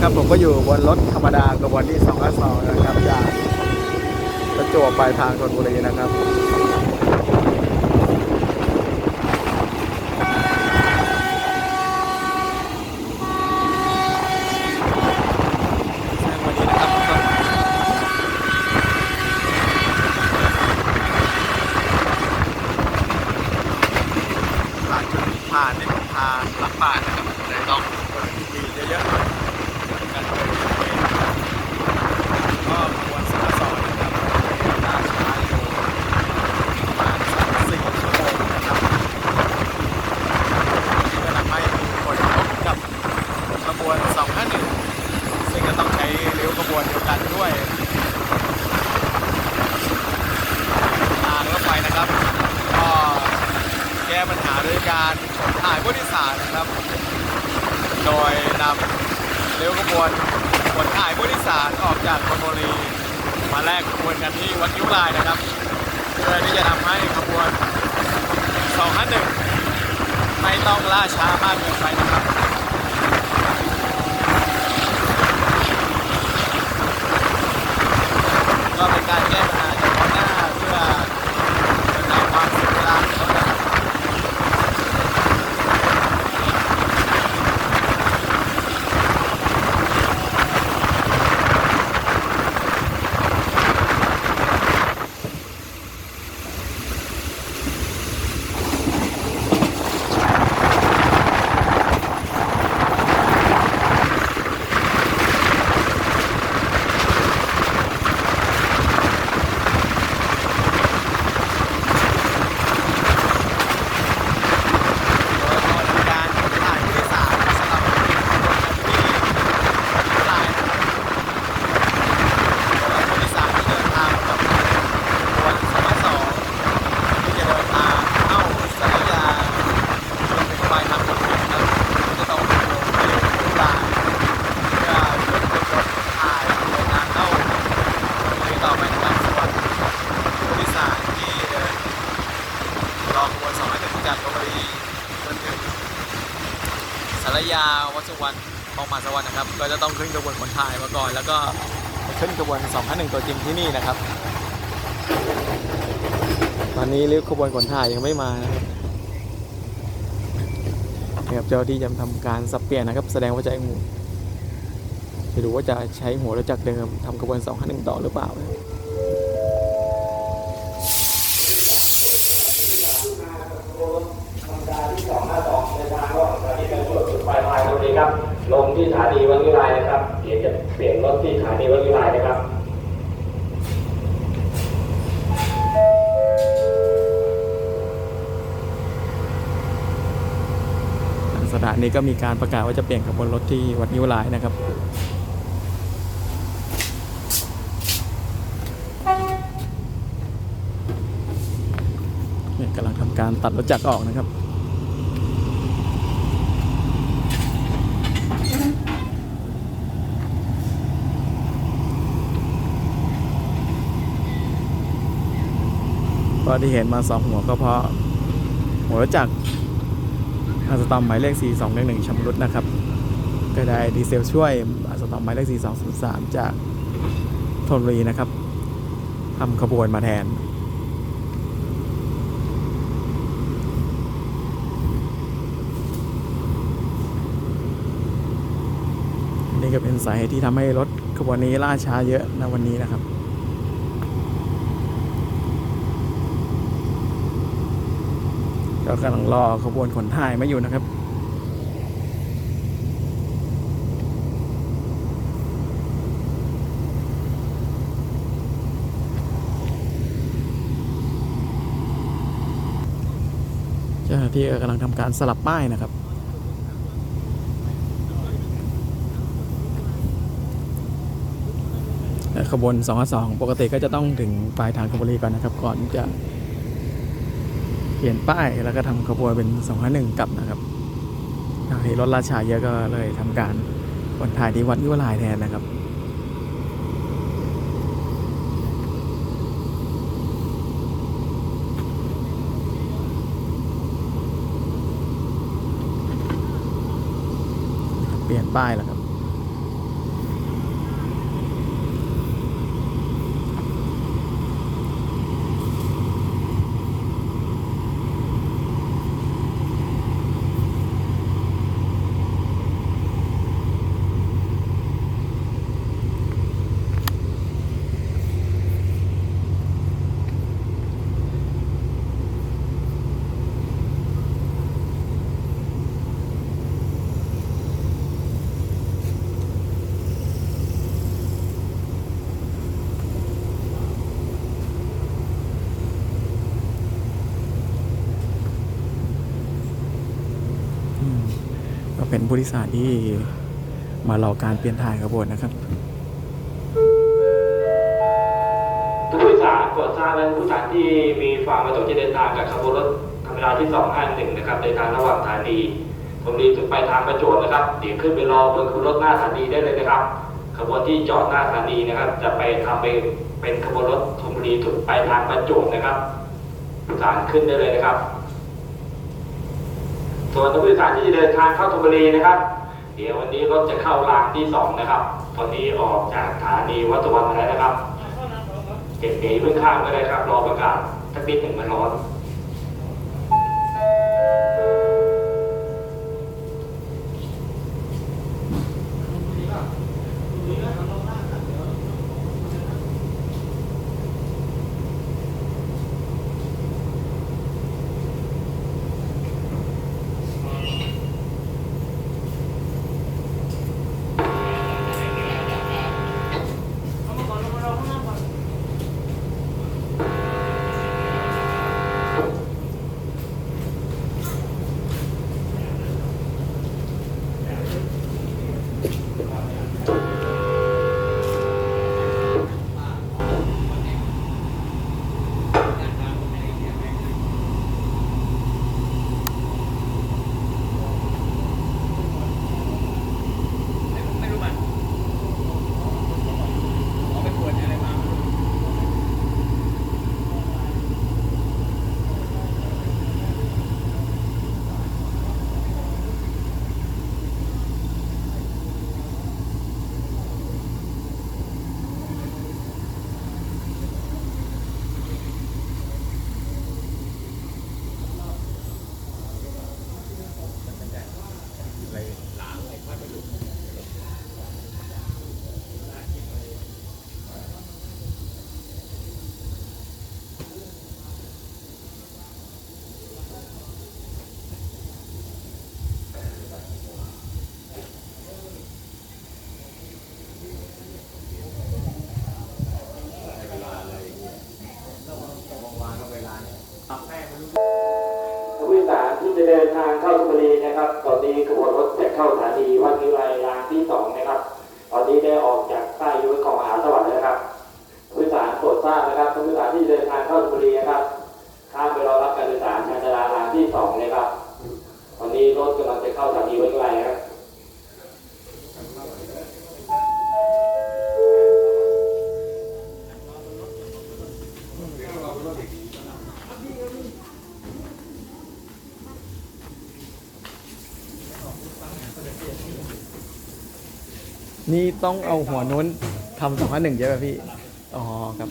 นะครับผมก็อยู่บนรถธรรมดากระบวนที่22นะครับจากประจวบไปทางชนบุรีนะครับ วันนี้นะครับทุกคนผ่านจุดผ่านในทางลักป่านนะครับเลยต้องเปิดดีเยอะๆหน่อยกันเลยก็ขบวนสาสอนนะครับล่าช้าอยู่ประมาณสามสี่ชั่วโมงนะครับนี่ก็ทำให้มีคนพบกับขบวน251 ซึ่งก็ต้องใช้เลี้ยวขบวนเดียวกันด้วยทางรถไฟนะครับ ก็แก้ ปัญหาด้วยการขนถ่ายผู้โดยสารนะครับ โดยนำเลี้ยวขบวนขนถ่ายผู้โดยสารออกจากธนบุรีมาแลกขบวนกันที่วัดยิ้วลายนะครับ เพื่อที่จะทำให้ขบวน 251 ไม่ต้องล่าช้ามากเกินไปนะครับก็เป็นการแก้ปัญหาเพื่อกระจายความเสียเวลาของเขานะครับโดยพอทำการถ่ายผู้โดยสารสำหรับที่ที่ลายนะครับโดยผู้โดยสารที่เดินทางกับขบวนสมัยสองที่จะเดินทางเข้าสารยาจนถึงปลายทางของเรานะครับจะต้องลงที่ที่ลายเพื่อขึ้นรถถ่ายเดินทางเข้าไปต่อไปนะครับส่วนผู้โดยสารที่เดิน รอขบวนสองร้อยหนึ่งจากลพบุรีจนถึงสาร ยาวัดสุวรรณคลองมาสวรรค์นะครับ ก็จะต้องขึ้นกระบวนขนถ่ายมาก่อน แล้วก็ขึ้นกระบวน251ตัวจริงที่นี่นะครับ ตอนนี้เรียกขบวนขนถ่ายยังไม่มานะครับนะครับเจ้าที่จะทำการสับเปลี่ยนนะครับ แสดงว่าจะให้หมูจะดูว่าจะใช้หัวรถจักรเดิมทำกระบวน251ต่อหรือเปล่านะครับ ปลายทางตรงนี้ครับ ลงที่สถานีวัดวิไลนะครับ เดี๋ยวจะเปลี่ยนรถที่สถานีวัดวิไลนะครับ ทางสถานีก็มีการประกาศว่าจะเปลี่ยนขบวนรถที่วัดนิ้วลายนะครับเนี่ยกำลังทำการตัดรถจักรออกนะครับก็ที่เห็นมาสองหัวก็เพราะหัวรถจักร อาสตอมหมายเลข 4211ชำรุดนะครับ ก็ได้ดีเซลช่วยอาสตอมหมายเลข 4203 จากธนบุรีนะครับทำขบวนมาแทน นี่ก็เป็นสาเหตุที่ทำให้รถขบวนนี้ล่าช้าเยอะในวันนี้นะครับ ก็กำลังรอขบวนขนถ่ายมาอยู่นะครับเจ้าหน้าที่ก็กำลังทำการสลับป้ายนะครับขบวน2 2 ปกติก็จะต้องถึงปลายทางธนบุรีก่อนนะครับ ก่อนจะ เปลี่ยนป้ายแล้วก็ทำขบวนเป็น 2 5 1 กลับนะครับทางที่รถราชาเยอะก็เลยทำการวันถ่ายที่วัดยุวลายแทนนะครับเปลี่ยนป้ายแล้วครับ ผู้โดยสารที่มารอการเปลี่ยนถ่ายขบวนนะครับผู้โดยสารโปรดทราบและผู้โดยสารที่มีความประสงค์จะเดินทางกับขบวนรถธรรมดาที่251นะครับเดินทางระหว่างสถานีธนบุรีถึงไปทางประจวบนะครับเดี๋ยวขึ้นไปรอบนขบวนรถหน้าสถานีได้เลยนะครับขบวนที่จอดหน้าสถานีนะครับ จะไปทำไปเป็นขบวนรถธนบุรีถึงไปทางประจวบนะครับผู้โดยสารขึ้นได้เลยนะครับ ส่วนผู้โดยสารที่จะเดินทางเข้าธนบุรีนะครับ เดี๋ยววันนี้รถจะเข้ารางที่สองนะครับ ตอนนี้ออกจากสถานีวัดสุวรรณมาแล้วนะครับเด็กหนีเพิ่งข้ามก็ได้ครับ รอประกาศถ้าปิดหนึ่งมันร้อน นะครับ ตอนนี้ขบวนรถจะเข้าสถานีวัดนิไรรางที่สองนะครับ ตอนนี้ได้ นี่ต้องเอาหัวนู้นทำสองพันหนึ่งใช่ไหมพี่ อ๋อครับ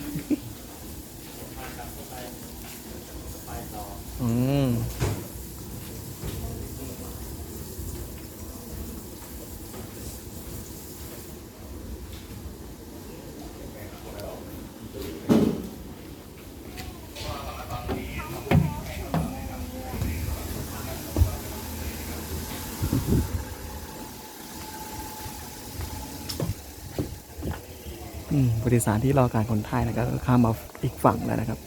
อืมอืม ผู้โดยสารที่รอการคนไทยนะครับก็ข้ามมาอีกฝั่งแล้วนะครับ